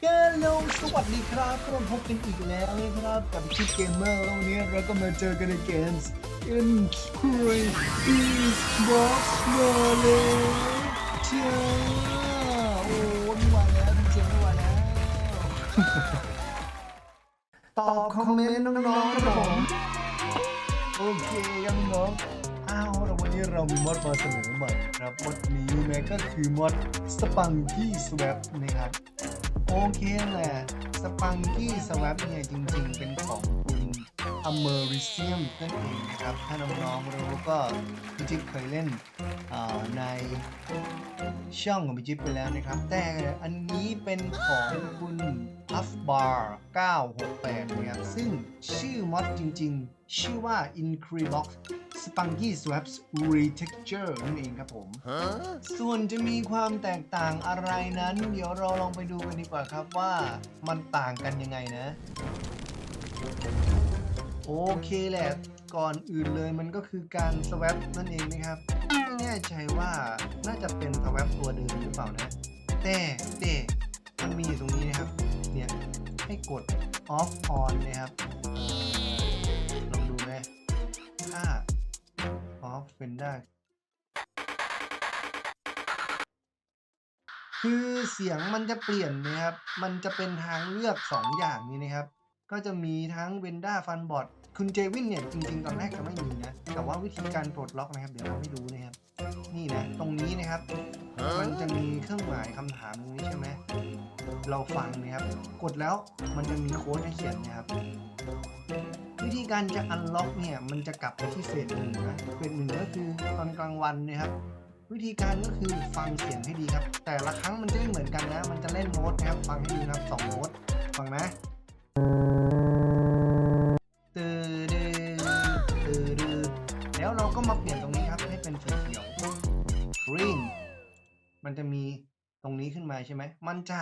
เฮลโลสวัสดีครับก็มาพบกันอีกแล้วนะครับกับชิปเกมเมอร์แล้ววันนี้เราก็มาเจอกันในเกม In Crazy Box มาเลยเจ้าโอ้ไม่ไหวแล้วจริงๆไม่ไหวแล้ว ตอบคอมเมนต์น้องๆครับผม โอเคครับน้องอ้าวแล้ววันนี้เรามีมอดมาเสนอใหม่ครับมอดนี้แม่ก็คือมอดสปังกี้สว p นะครับ โอเคแหละสปังกี้สว p เนี่ยจริงๆ เป็นของคุณอเมริเซียมนั่นเองนะครับ ถ้าน้องๆรู้ก็พี่จิ๊บเคยเล่นในช่องของพี่จิ๊บไปแล้วนะครับ แต่อันนี้เป็นของคุณ Puff Bar 968นะครับซึ่งชื่อมอดจริงๆ ชื่อว่า Increbox Spunky Swaps Retexture นั่นเองครับผม ส่วนจะมีความแตกต่างอะไรนั้น เดี๋ยวเราลองไปดูกันดีกว่าครับว่ามันต่างกันยังไงนะ โอเคแหละ ก่อนอื่นเลยมันก็คือการ swap นั่นเองนะครับไม่แน่ใจว่าน่าจะเป็น swap ตัวเดิมหรือเปล่านะ แต่แต่มันมีอยู่ตรงนี้นะครับ เนี่ย ให้กด off on นะครับ เป็นได้ คือเสียงมันจะเปลี่ยนนะครับ มันจะเป็นทางเลือก 2 อย่างนี้นะครับ ก็จะมีทั้งเวนด้าฟันบอ t คุณเจวินเนี่ย จริงๆ ตอนแรกจะไม่มีนะ แต่ว่าวิธีการปลดล็อกนะครับ เดี๋ยวเราให้ดูนะครับ นี่นะ ตรงนี้นะครับ มันจะมีเครื่องหมายคำถามตรงนี้ใช่ไหม เราฟังนะครับ กดแล้วมันจะมีโค้ดให้เขียนนะครับวิธีการจะอันล็อกเนี่ยมันจะกลับไปที่เฟสหนึ่งนะเฟสหนึ่งก็คือตอนกลางวันนะครับ วิธีการก็คือฟังเสียงให้ดีครับ แต่ละครั้งมันจะไม่เหมือนกันนะ มันจะเล่นโน้ตนะครับ ฟังให้ดีนะครับสองโน้ตฟังนะตือดือตือดือแล้วเราก็มาเปลี่ยนตรงนี้ครับ ให้เป็นสีเขียว green มันจะมีตรงนี้ขึ้นมาใช่ไหมมันจะ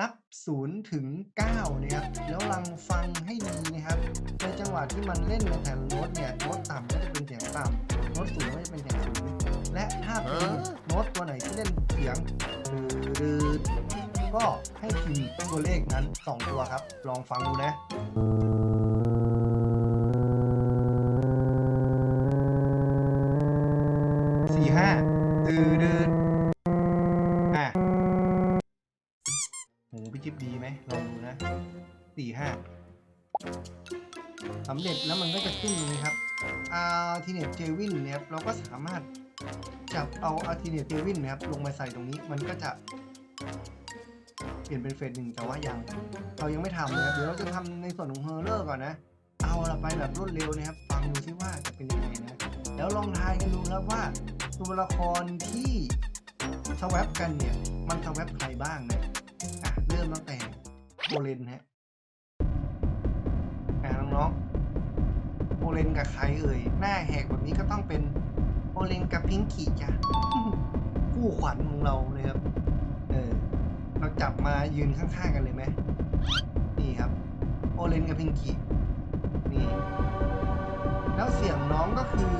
นับ 0 ถึง 9 นะครับ แล้วลังฟังให้ดีนะครับ ในจังหวะที่มันเล่นในแต่ละโน้ตเนี่ย โน้ตต่ำก็จะเป็นเสียงต่ำโน้ตสูงก็จะเป็นเสียงสูง และถ้าเป็นโน้ตตัวไหนที่เล่นเสียงดืดๆก็ให้พิมพ์ตัวเลขนั้น 2 ตัวครับ ลองฟังดูนะ เร็จแล้วมันก็จะขึ้นตรงนี้ครับอาทีเนตเจวินเนี่ยครับเราก็สามารถจับเอาอาทีเนตเจวินนะครับลงมาใส่ตรงนี้มันก็จะ เปลี่ยนเป็นเฟสหนึ่งแต่ว่ายังเรายังไม่ทำนะครับเดี๋ยวเราจะทำในส่วนของเฮอร์เลอร์ก่อนนะ เอาละไปแบบรวดเร็วนะครับ ฟังดูซิว่าจะเป็นยังไงนะแล้วลองทายกันดูครับว่าตัวละครที่สว a ปกันเนี่ย มันสว a ปใครบ้างนะอะเริ่มตั้งแต่โอเลนฮะ โอเลนกับใครเอ่ย หน้าแหกแบบนี้ก็ต้องเป็นโอเลนกับพิงกี้จ้ะคู่ขวัญของเราเลยครับ เออ เราจับมายืนข้างๆกันเลยไหม นี่ครับ โอเลนกับพิงกี้ นี่ แล้วเสียงน้องก็คือ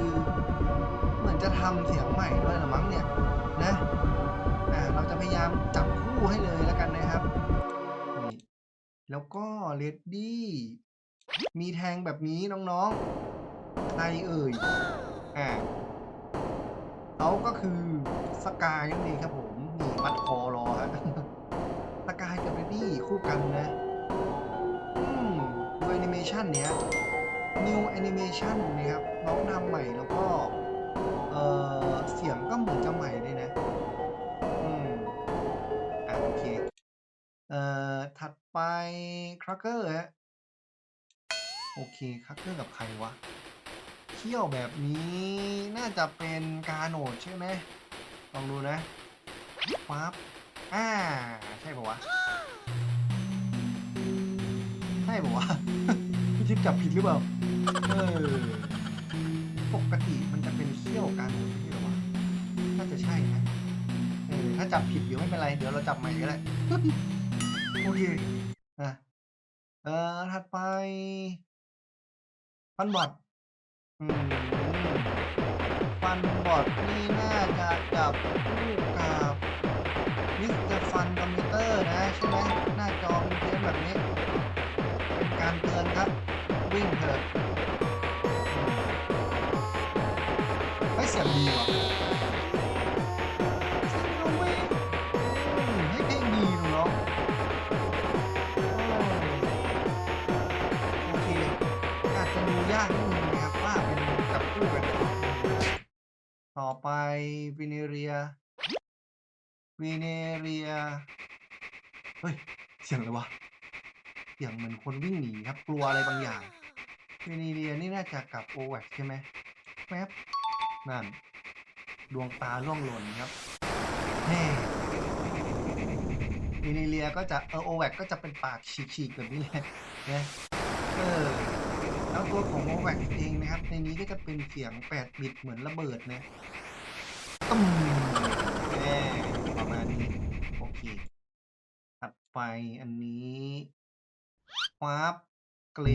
เหมือนจะทำเสียงใหม่ด้วยละมั้งเนี่ย นะ อ่า เราจะพยายามจับคู่ให้เลยแล้วกันนะครับ นี่ แล้วก็เลดดี้ มีแทงแบบนี้น้องๆ ใครเอ่ย อ่าเขาก็คือสกายนั่นเองครับผม นี่มัดคอรอฮะสกายกับเลดดี้คู่กันนะอืมดูแอนิเมชันเนี้ย New Animation นะครับน้องทำใหม่แล้วก็ เออเสียงก็เหมือนจะใหม่เลยนะ อืม อะโอเค เอ่อ ถัดไปครักเกอร์ฮะ โอเคคักเกอร์กับใครวะเขี้ยวแบบนี้น่าจะเป็นกาโนดใช่ไหมลองดูนะปั๊บอ่าใช่ปะวะใช่ปะวะพี่ทิพย์จับผิดหรือเปล่าเออปกติมันจะเป็นเขี้ยวกันไม่ใช่เหรอวะน่าจะใช่นะเออถ้าจับผิดเดี๋ยวไม่เป็นไรเดี๋ยวเราจับใหม่ก็ได้โอเคอะเอ่อถัดไป ฟันบอดฟันบอดนี่น่าจะจับคู่กับมิสเตอร์ฟันคอมพิวเตอร์นะใช่ไหมหน้าจอเป็นแบบนี้ เป็นการเตือนครับ วิ่งเถอะ ยากนิดนึงนะครับว่าเป็นกับคู่กัน ต่อไปวิเนเรียวิเนเรีย เฮ้ย เสียงอะไรวะ เสียงเหมือนคนวิ่งหนีครับ กลัวอะไรบางอย่างเวนีเรียนี่น่าจะกับโอแวกใช่ไหมแป๊บนั่น ดวงตาล่วงหล่นครับแน่เวนีเรียก็จะเออโอแวกก็จะเป็นปากฉีกๆแบบนี้เลยนะเออ แล้วตัวของโอแวกเองนะครับ ในนี้ก็จะเป็นเสียง8บิตเหมือนระเบิดนะตุ้มแน่ประมาณนี้โอเคถัดไปอันนี้ฟับเกร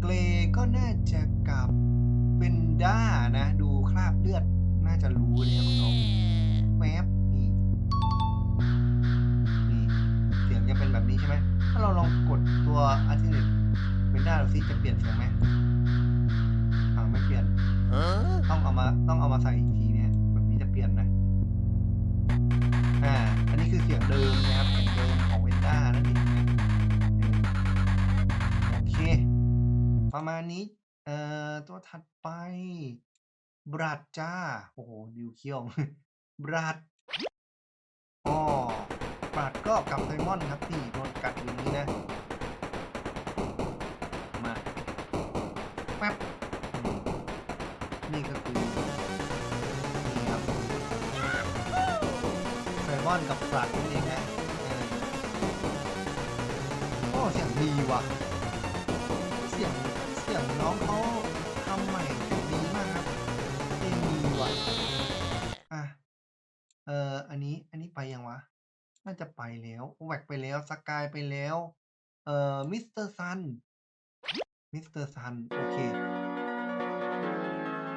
เกรก็น่าจะกับเวนด้านะ ดูคราบเลือดน่าจะรู้เลยครับน้องแวบนี่นี่เสียงจะเป็นแบบนี้ใช่ไหมถ้าเราลองกดตัวอาร์ติเนต เวนด้าดูซิจะเปลี่ยนเสียงไหมอ่าไม่เปลี่ยนต้องเอามาต้องเอามาใส่อีกทีเนี่ยแบบนี้จะเปลี่ยนนะอ่าอันนี้คือเสียงเดิมนะครับเสียงเดิมของเวนด้านั่นเองนะเออโอเค ประมาณนี้เอ่อตัวถัดไปบรัดจ้า โอ้โหดิวเคียวบรัดอ๋อบรัดก็กับไซมอนครับที่โดนกัดอยู่นี้นะ อนกับปลัดนั่นเองนะเออโอ้เสียงดีว่ะ เสียงเสียงน้องเขาทำใหม่ดีมากครับเพลงดีว่ะอะเอ่ออันนี้อันนี้ไปยังวะ น่าจะไปแล้วโอแวกไปแล้วสกายไปแล้ว เอ่อมิสเตอร์ซันมิสเตอร์ซันโอเค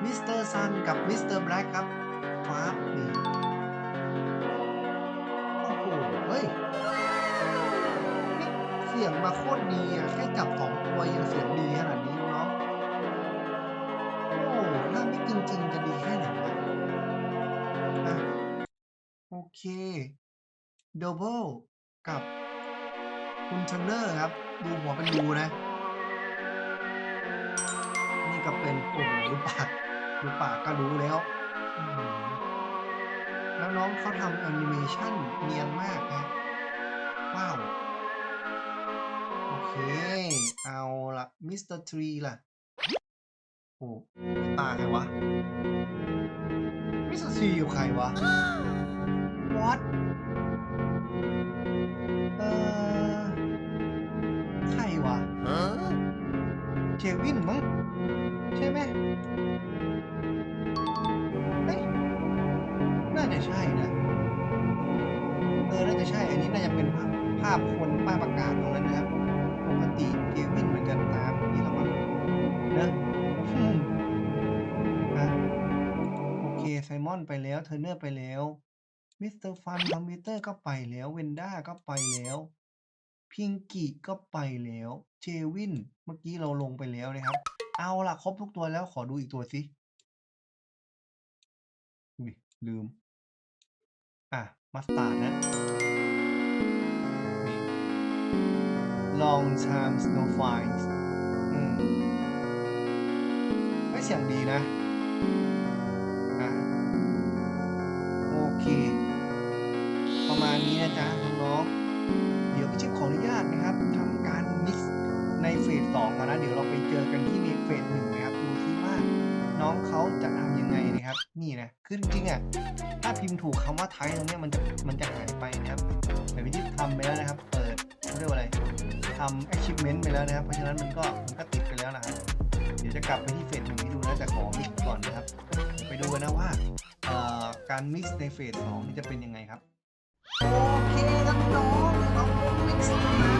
มิสเตอร์ซันกับมิสเตอร์แบล็กครับฟ้านี่ เฮ้ย เสียงมาโคตรดีอะ แค่จับสองตัวยังเสียงดีขนาดนี้เนาะโอ้ถ้าไม่จริง ๆ จะดีแค่ไหนวะอะโอเคโดเบิลกับคุณเทรนเนอร์ครับ ดูหัวเป็นรูนะ นี่ก็เป็นโอ้โหดูปากดูปากก็รู้แล้วอ แล้วน้องเขาทำแอนิเมชันเนียนมากนะว้าว โอเค เอาละมิสเตอร์ทรีล่ะ โอ้ตาใครวะ มิสเตอร์ทรีอยู่ใครวะ what เอ่อ ใครวะเควินมั้ง ภาพภาพคนป้าประกาศตรงนั้นนะครับปกติเควินเหมือนกันตามนี่ละมั้งเนอะอะโอเคไซมอนไปแล้วเทอร์เนอร์ไปแล้วมิสเตอร์ฟันคอมพิวเตอร์ก็ไปแล้วเวนด้าก็ไปแล้วพิงกี้ก็ไปแล้วเจวินเมื่อกี้เราลงไปแล้วนะครับ เอาล่ะครบทุกตัวแล้วขอดูอีกตัวสิลืม อะมัสตาร์ดนะ long times no finds อืมไม่เสียงดีนะอะโอเค ประมาณนี้นะจ๊ะน้องๆเดี๋ยวพี่จิ๊บขออนุญาตนะครับทำการมิกซ์ในเฟสสองมานะ เดี๋ยวเราไปเจอกันที่ในเฟสหนึ่งนะครับ น้องเขาจะทำยังไงนะครับ นี่นะคือจริงๆอะถ้าพิมพ์ถูกคำว่าไทยตรงนี้มันจะมันจะหายไปนะครับแต่พี่ทำไปแล้วนะครับ เปิดเรียกว่าอะไรทำ achievement ไปแล้วนะครับ เพราะฉะนั้นมันก็มันก็ติดไปแล้วนะครับเดี๋ยวจะกลับไปที่เฟสหนึ่งให้ดูนะแต่ขอมิกก่อนนะครับ ไปดูกันนะว่าเอ่อการมิกซ์ในเฟสสองนี่จะเป็นยังไงครับ โอเคครับน้องมิกซ์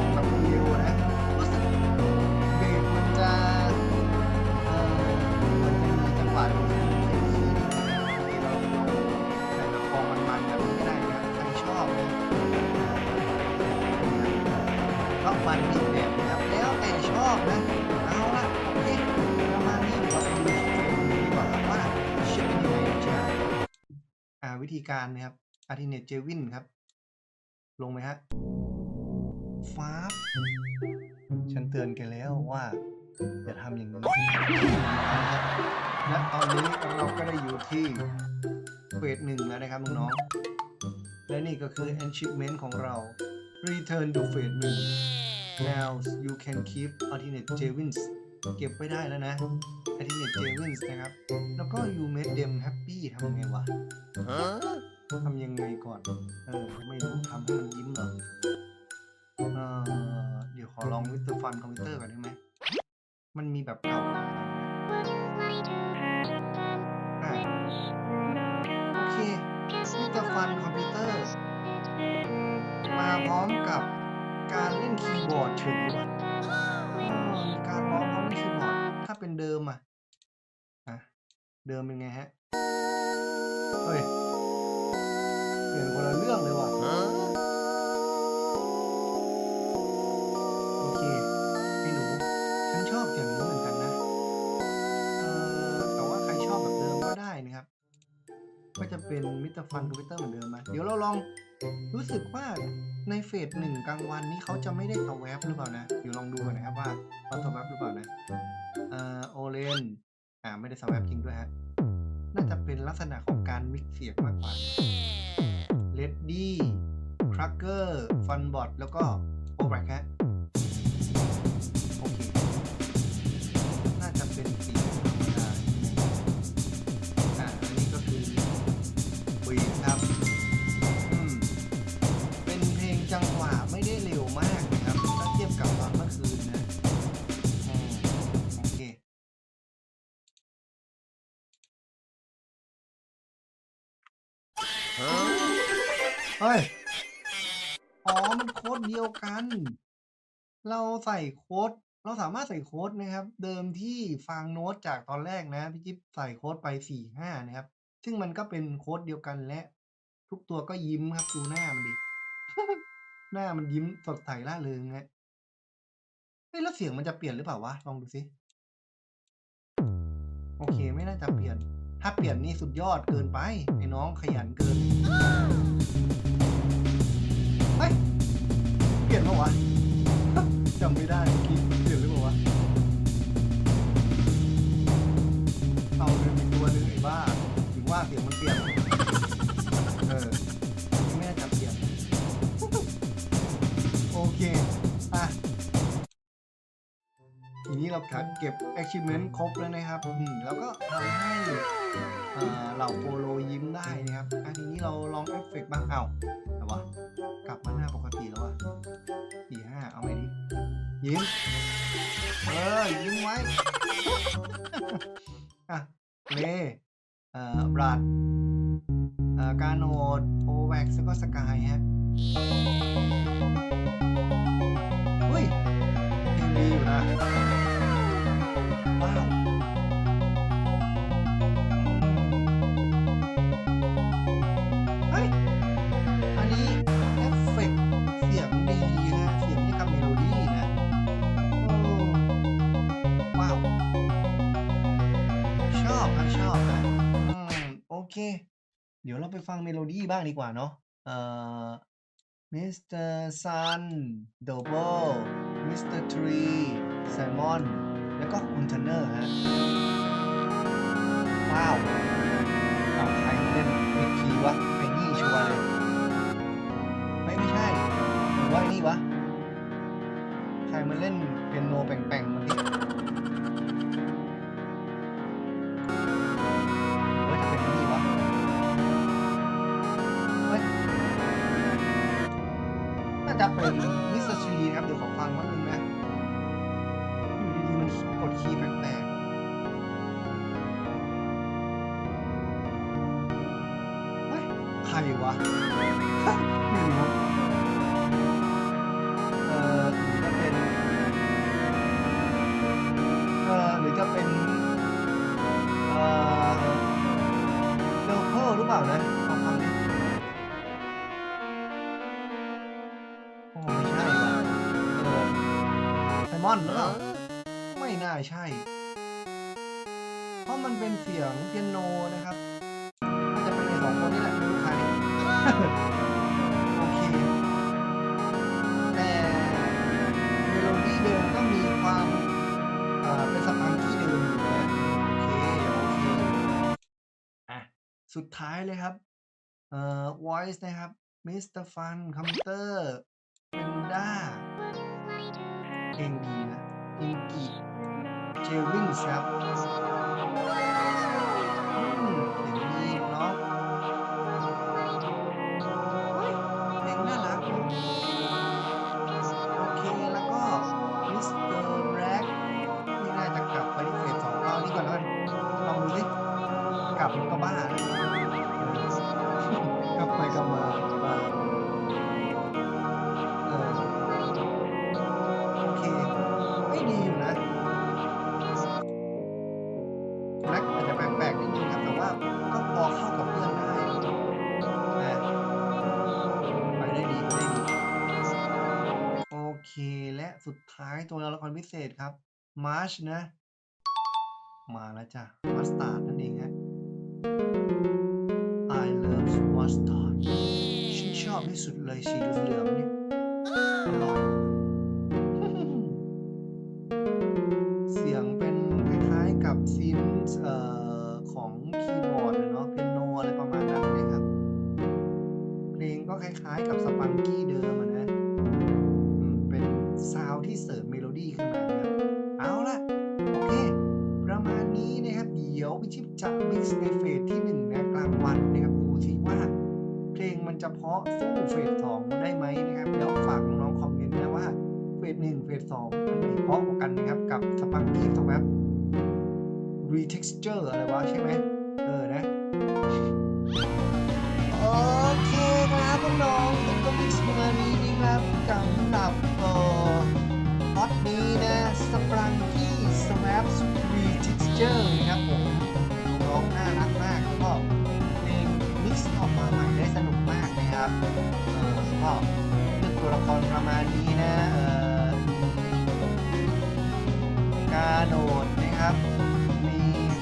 องกับวิวนะรู้สึกเบรกมันจะเออมันจะมีจังหวะที่มันไม่ดีที่เราเราแต่ละคองมันๆแบบนี้ได้นะใครชอบนะชอบมันดีกแบบนะครัแล้วแต่ชอบนะเอาละโอเคประมาณนี้เดี๋ราไดีกก่อนว่าจะเป็นยังไงจ้อ่าวิธีการนะครับอาทิเนตเจวินครับ ลงไหมฮะ ฟ้าบฉันเตือนแกแล้วว่าอย่าทำอย่างนี้นะครับและตอนนี้เราก็ได้อยู่ที่เฟสหนึ่งแล้วนะครับน้องๆและนี่ก็คือ achievement ของเรา return to phase หนึ่ง now you can keep alternate Jevins เก็บไว้ได้แล้วนะ alternate Jevins นะครับ แล้วก็ you made them happy ทำยังไงวะทำยังไงก่อน เออ ไม่รู้ทำให้มันยิ้มเหรอ เออเดี๋ยวขอลองวิตเตอร์ฟันคอมพิวเตอร์ก่อนได้ไหม มันมีแบบเก่าโอเควิเตอร์ฟันคอมพิวเตอร์ มาพร้อมกับการเล่นคีย์บอร์ดเฉยว่ะอ๋อมีการร้องพร้อมคีย์บอร์ด ถ้าเป็นเดิมอะอะ เดิมเป็นไงฮะ เฮ้ย เปลี่ยนคนละเรื่องเลยว่ะ เคไอ้หนู ฉันชอบอย่างนี้เหมือนกันนะ เอ่อแต่ว่าใครชอบแบบเดิมก็ได้นะครับ ก็จะเป็นมิสเตอร์ฟันคอมพิวเตอร์เหมือนเดิมมาเดี๋ยวเราลองรู้สึกว่าในเฟสหนึ่งกลางวันนี้เขาจะไม่ได้สแวบหรือเปล่านะ เดี๋ยวลองดูกันนะครับว่าเขาสแวบหรือเปล่านะ เอ่อโอเลนอ่าไม่ได้สแวบจริงด้วยฮะ น่าจะเป็นลักษณะของการมิกซ์เสียงมากกว่าเลดดี้ครักเกอร์ฟันบอทแล้วก็โอแบกฮะ เฮ้ย อ๋อ มันโค้ดเดียวกัน เราใส่โค้ด เราสามารถใส่โค้ดนะครับ เดิมที่ฟังโน้ตจากตอนแรกนะพี่จิ๊บใส่โค้ดไปสี่ห้านะครับ ซึ่งมันก็เป็นโค้ดเดียวกันและ ทุกตัวก็ยิ้มครับดูหน้ามันดิ หน้ามันยิ้มสดใสร่าเริงฮะเฮ้ยแล้วเสียงมันจะเปลี่ยนหรือเปล่าวะ ลองดูสิโอเคไม่น่าจะเปลี่ยน ถ้าเปลี่ยนนี่สุดยอดเกินไปไอ้น้องขยันเกิน ได้กินเสียนหรือเปล่าวะเอาเดินอีกตัวหนึงไอ้บ้าถึงว่าเสียงมันเปลี่ยนเอออันนี้ไม่น่าจะเปลี่ยนโอเคอะทีนี้เราถัดเก็บ achievement ครบแล้วนะครับอืมแล้วก็ทำให้เอ่อเหล่าโปโลยิ้มได้นะครับอะทีนี้เราลองเอฟเฟกต์บ้างเอาแต่ว่ากลับมาหน้าปกติแล้วอะสี่ห้าเอาไหมดิ ยิ้ม เออ ยิ้มไว้อะเลเอ่อบรัดเอ่อการโนดโอแว็กซ์แล้วก็สกายฮะ อบนะชอบนะอืมโอเค เดี๋ยวเราไปฟังเมโลดี้บ้างดีกว่าเนาะเอ่อ Mr. Sun Double Mr. Tree Simon แล้วก็คุณเทนเนอร์ฮะ ว้าวเอาใครเล่นเมคีย์วะไอ้นี่ชัวร์เลยไม่ไม่ใช่หรือว่าไอ้นี่วะ ใครมาเล่นเปียโนแป่งๆมื่อกี้ จะเป็นมิสเตอร์ทรีครับ เดี๋ยวขอฟังแป๊บนึงนะ อยู่ดีๆมันกดคีย์แปลกๆเฮ้ยใครวะไม่รู้เอ่อหรือจะเป็น เอ่อหรือจะเป็น เอ่อเดลเพอร์หรือเปล่านะ มอนหรือเปล่าไม่น่าใช่ เพราะมันเป็นเสียงเปียโนนะครับน่าจะเป็นไอ้สองคนนี่แหละไม่รู้ใครโอเคแต่เมโลดี้เดิมก็มีความเอ่อเป็นสปังกี้เดิมอยู่นะโอเคโอเคอะสุดท้ายเลยครับเอ่อ voice นะครับมิสเตอร์ฟันคอมพิวเตอร์เป็นด้า เพลงดีนะเพลงกีเจวิงแซป สุดท้ายตัวละครพิเศษครับมาร์ชนะ มาแล้วจ้ะมัสตาร์ดนั่นเองฮะ I love mustard ฉันชอบที่สุดเลยสีเหลืองๆเนี่ยอร่อยเสียงเป็นคล้ายๆกับซินส์เอ่อของคีย์บอร์ดเนาะเปียโนอะไรประมาณนั้นนะครับ เพลงก็คล้ายๆกับสปังกี้เดิมนะ ซาวที่เสริมเมโลดี้ขึ้นมานะครับเอาละโอเค ประมาณนี้นะครับ เดี๋ยวพี่ชิปจะมิกซ์ในเฟสที่หนึ่งนะกลางวันนะครับ ดูสิว่า เพลงมันจะเพาะสู้เฟสสองได้ไหมนะครับ แล้วฝากน้องๆคอมเมนต์นะว่าเฟสหนึ่งเฟสสองอันไหนเพาะกว่ากันนะครับ กับสปังกี้สวับ retexture อะไรวะใช่ไหมเออนะ เจอร์นะครับผมน้องน่ารักมากแล้วก็เพลงมิกซ์ออกมาใหม่ได้สนุกมากนะครับเออก็เลือกตัวละครประมาณนี้นะเออมีกาโนดนะครับ มี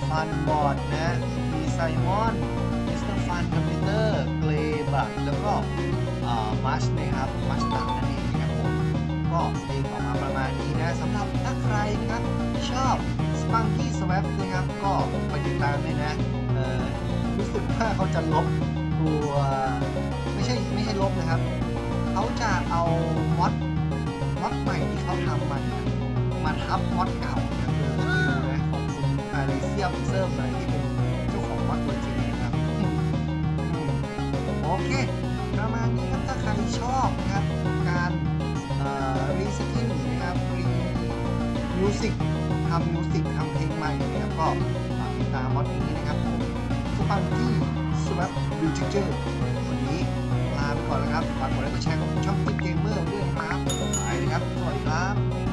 ฟันบอดนะ มีไซมอนมิสเตอร์ฟันคอมพิวเตอร์เกรบัตแล้วก็มัชนะครับมัชตาร์นั่นเองนะครับผมก็เพลงออกมาประมาณนี้นะสำหรับถ้าใครนะครับชอบ Spunky Swap นะครับก็ไปติดตามเลยนะเออรู้สึกว่าเขาจะลบตัวไม่ใช่ไม่ใช่ลบนะครับ เขาจะเอามอดมอดใหม่ที่เขาทำมาเนี่ยมาทับมอดเก่านะครับเอนะของคุณอาริเซียมเซิร์ฟอะไรที่เป็นเจ้าของมอดตัวจริงนะครับโอเคประมาณนี้ครับถ้าใครชอบนะครับการรีสกินนะครับรีมิวสิก ทำมิวสิกทำเพลงใหม่นะครับก็ฝากติดตามมอดนี้นะครับผมสปันที่สวับบิวจิเจอร์วันนี้ลาไปก่อนแล้วครับฝากกดไลค์กดแชร์ของช่องติ๊กเกมเมอร์ด้วยนะครับไปเลยครับสวัสดีครับ